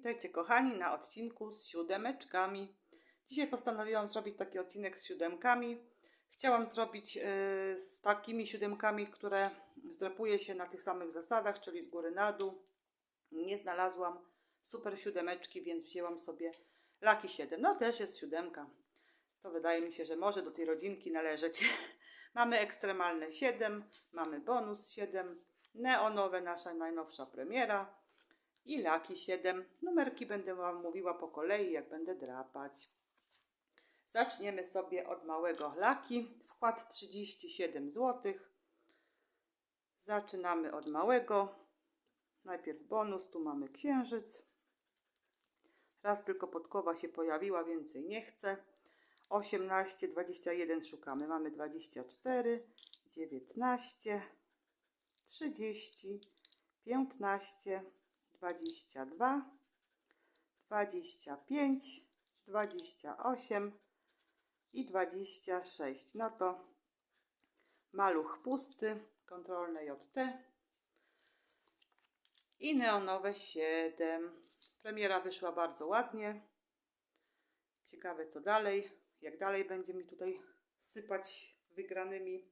Witajcie kochani na odcinku z siódemeczkami. Dzisiaj postanowiłam zrobić taki odcinek z siódemkami. Chciałam zrobić yy, z takimi siódemkami, które zdrapuje się na tych samych zasadach, czyli z góry na dół. Nie znalazłam super siódemeczki, więc wzięłam sobie Laki 7. No też jest siódemka. To wydaje mi się, że może do tej rodzinki należeć. mamy ekstremalne 7, mamy bonus 7, neonowe, nasza najnowsza premiera i laki 7. Numerki będę Wam mówiła po kolei, jak będę drapać. Zaczniemy sobie od małego laki. Wkład 37 zł. Zaczynamy od małego. Najpierw bonus, tu mamy księżyc. Raz tylko podkowa się pojawiła, więcej nie chcę. 18, 21 szukamy. Mamy 24, 19, 30, 15, 22, 25, 28 i 26. No to maluch pusty, kontrolne JT i neonowe 7. Premiera wyszła bardzo ładnie. Ciekawe co dalej, jak dalej będzie mi tutaj sypać wygranymi.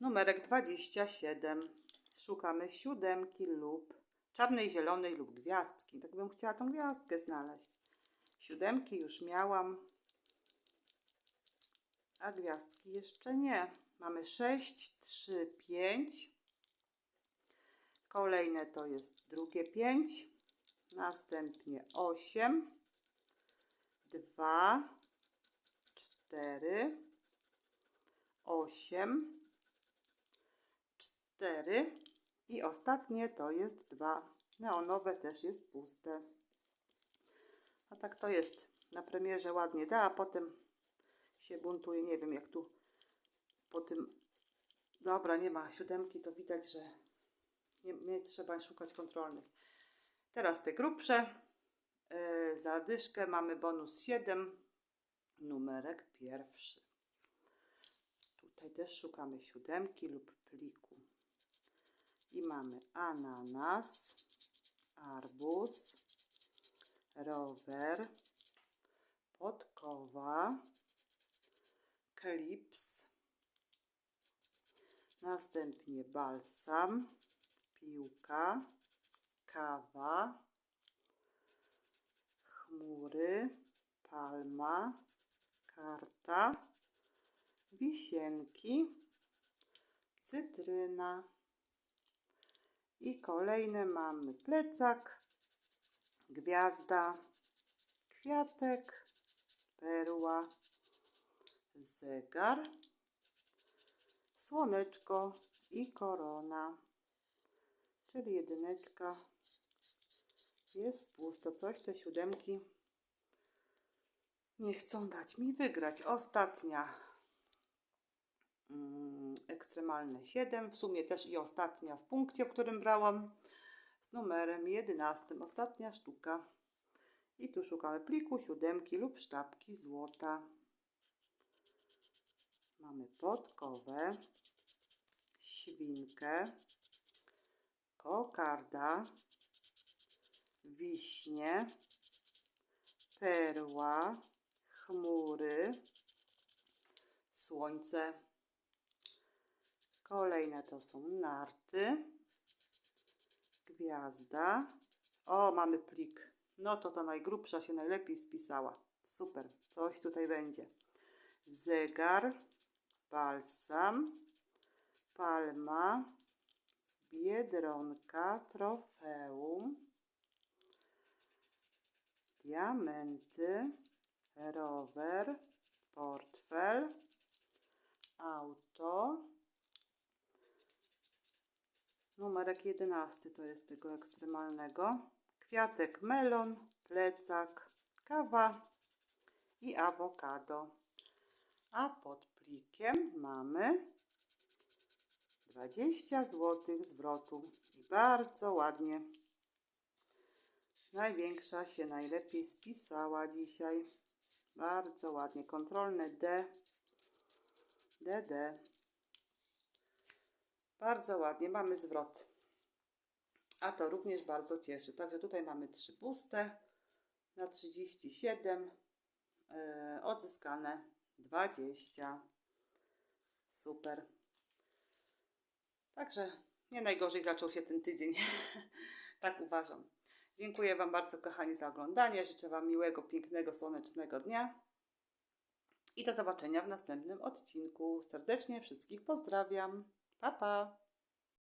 Numerek 27. Szukamy siódemki lub czarnej, zielonej lub gwiazdki. Tak bym chciała tą gwiazdkę znaleźć. Siódemki już miałam, a gwiazdki jeszcze nie. Mamy 6, 3, 5. Kolejne to jest drugie 5. Następnie 8, 2, 4, 8, 4 i ostatnie to jest 2. Neonowe też jest puste. A tak to jest na premierze ładnie da, a potem się buntuje. Nie wiem jak tu po tym. Dobra, nie ma siódemki, to widać, że nie, nie trzeba szukać kontrolnych. Teraz te grubsze. Yy, za dyszkę mamy bonus 7, numerek pierwszy. Tutaj też szukamy siódemki lub pliku. I mamy ananas, arbuz, rower, podkowa, klips, następnie balsam, piłka, kawa, chmury, palma, karta, wisienki, cytryna. I kolejne mamy plecak, gwiazda, kwiatek, perła, zegar, słoneczko i korona. Czyli jedyneczka jest pusto. Coś te siódemki nie chcą dać mi wygrać. Ostatnia ekstremalne 7, w sumie też i ostatnia w punkcie, w którym brałam z numerem 11. Ostatnia sztuka. I tu szukamy pliku, siódemki lub sztabki złota. Mamy podkowę, świnkę, kokarda, wiśnie, perła, chmury, słońce. Kolejne to są narty, gwiazda. O, mamy plik. No to ta najgrubsza się najlepiej spisała. Super, coś tutaj będzie. Zegar, balsam, palma, biedronka, trofeum, diamenty, rower, portfel, auto. Numerek 11 to jest tego ekstremalnego. Kwiatek melon, plecak, kawa i awokado. A pod plikiem mamy 20 zł zwrotu. I bardzo ładnie. Największa się najlepiej spisała dzisiaj. Bardzo ładnie. Kontrolne D. DD. Bardzo ładnie. Mamy zwrot. A to również bardzo cieszy. Także tutaj mamy trzy puste na 37, yy, odzyskane 20. Super. Także nie najgorzej zaczął się ten tydzień. tak uważam. Dziękuję Wam bardzo, kochani, za oglądanie. Życzę Wam miłego, pięknego, słonecznego dnia. I do zobaczenia w następnym odcinku. Serdecznie wszystkich pozdrawiam. Pa, pa.